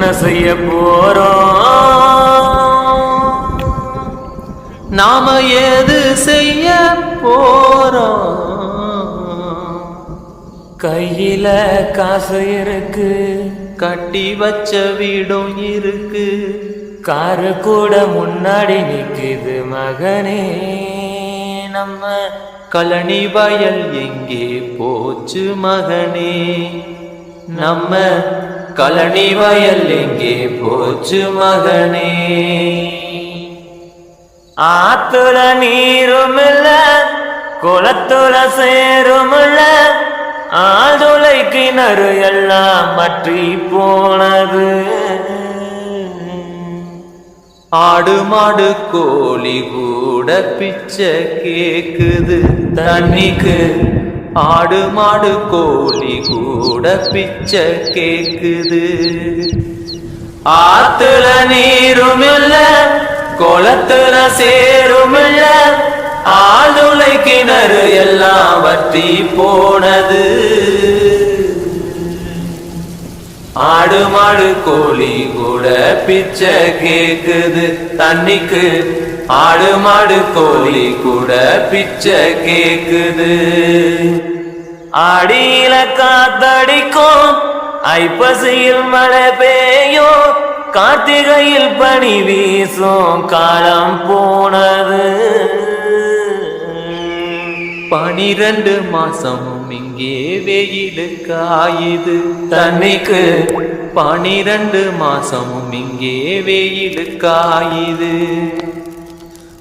என்ன செய்ய போறோம்? நாம ஏது செய்ய போறோம்? கையில காசு இருக்கு கட்டி வச்ச வீடும் இருக்கு. காரு கூட முன்னாடி நிக்குது மகனே. நம்ம கழனி வயல் எங்கே போச்சு மகனே? நம்ம கலனி வயல் எங்கே போச்சு மகனே. ஆத்துல நீரும் இல்ல குளத்துல சேரும் இல்ல ஆதுளை கிணறு எல்லாம் மற்றி போனது. ஆடு மாடு கோழி கூட பிச்சை கேக்குது தண்ணிக்கு. ஆடு மாடு கோழி கூட பிச்சை கேக்குது. ஆத்துல நீரும் இல்ல குளத்துல சேரும் இல்ல ஆளுளை கிணறு எல்லாம் வற்றி போனது. ஆடு மாடு கோழி கூட பிச்சை கேக்குது. தண்ணிக்கு ஆடு மாடு கோழி கூட பிச்சை கேக்குது. ஆடியில காத்தடிக்கும் ஐப்பசியில் மழை பெய்யும் கார்த்திகையில் பனி வீசும் காலம் போனது. பனிரெண்டு மாசமும் இங்கே வெயில் காயுது. தண்ணிக்கு பனிரெண்டு மாசமும் இங்கே வெயில் காயுது.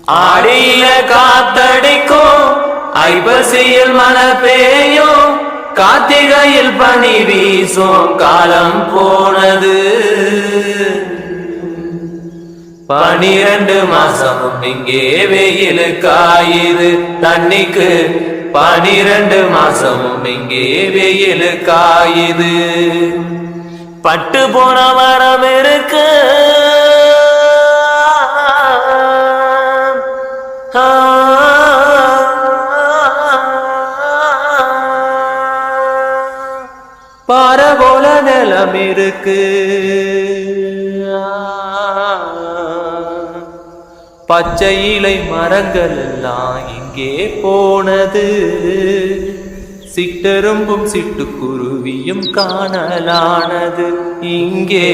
ஆடியில காத்தடிக்கும் ஐப்பசியில் மழை பெய்யும் காத்திகையில் பனி வீசும் காலம் போனது. பனிரெண்டு மாசமும் இங்கே வெயில் காயுது தண்ணிக்கு பனிரெண்டு மாசமும் இங்கே வெயில் காயுது. பட்டு போன மரம் பாரபோல நிலம் இருக்கு. பச்சை இலை மரங்கள் எல்லாம் இங்கே போனது. சிட்டெரும்பும் சிட்டுக்குருவியும் காணலானது. இங்கே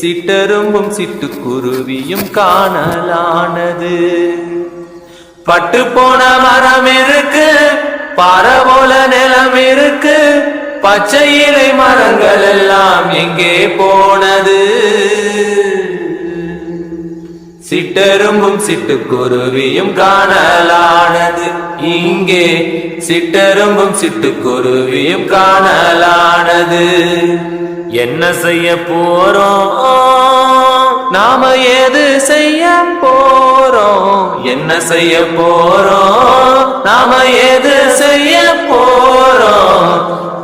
சிட்டெரும்பும் சிட்டுக்குருவியும் காணலானது. பட்டு போன மரம் இருக்கு பரவோல நிலம் இருக்கு. பச்சை இலை மரங்கள் எல்லாம் எங்கே போனது? சிட்டரும்பும் சிட்டுக்குருவியும் காணலானது. இங்கே சிட்டரும்பும் சிட்டுக்குருவியும் காணலானது. என்ன செய்ய போறோம்? நாம ஏது செய்ய போறோம்? என்ன செய்ய போறோம்? நாம ஏது செய்ய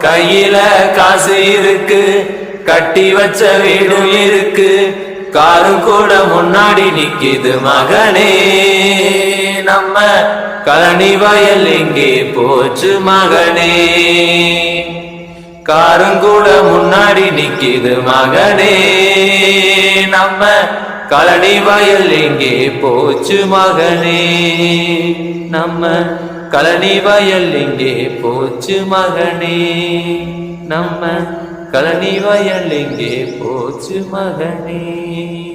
கையில காசு இருக்கு கட்டி வச்ச வீடும் இருக்கு. காரு கூட முன்னாடி நிக்கிது மகனே. நம்ம கழனி வயல் எங்கே போச்சு மகனே. காரும் கூட முன்னாடி நிக்கிது மகனே. நம்ம கழனி வயல் எங்கே போச்சு மகனே. நம்ம கழனி வயல் இங்கே போச்சு மகனே. நம்ம கழனி வயல் இங்கே போச்சு மகனே.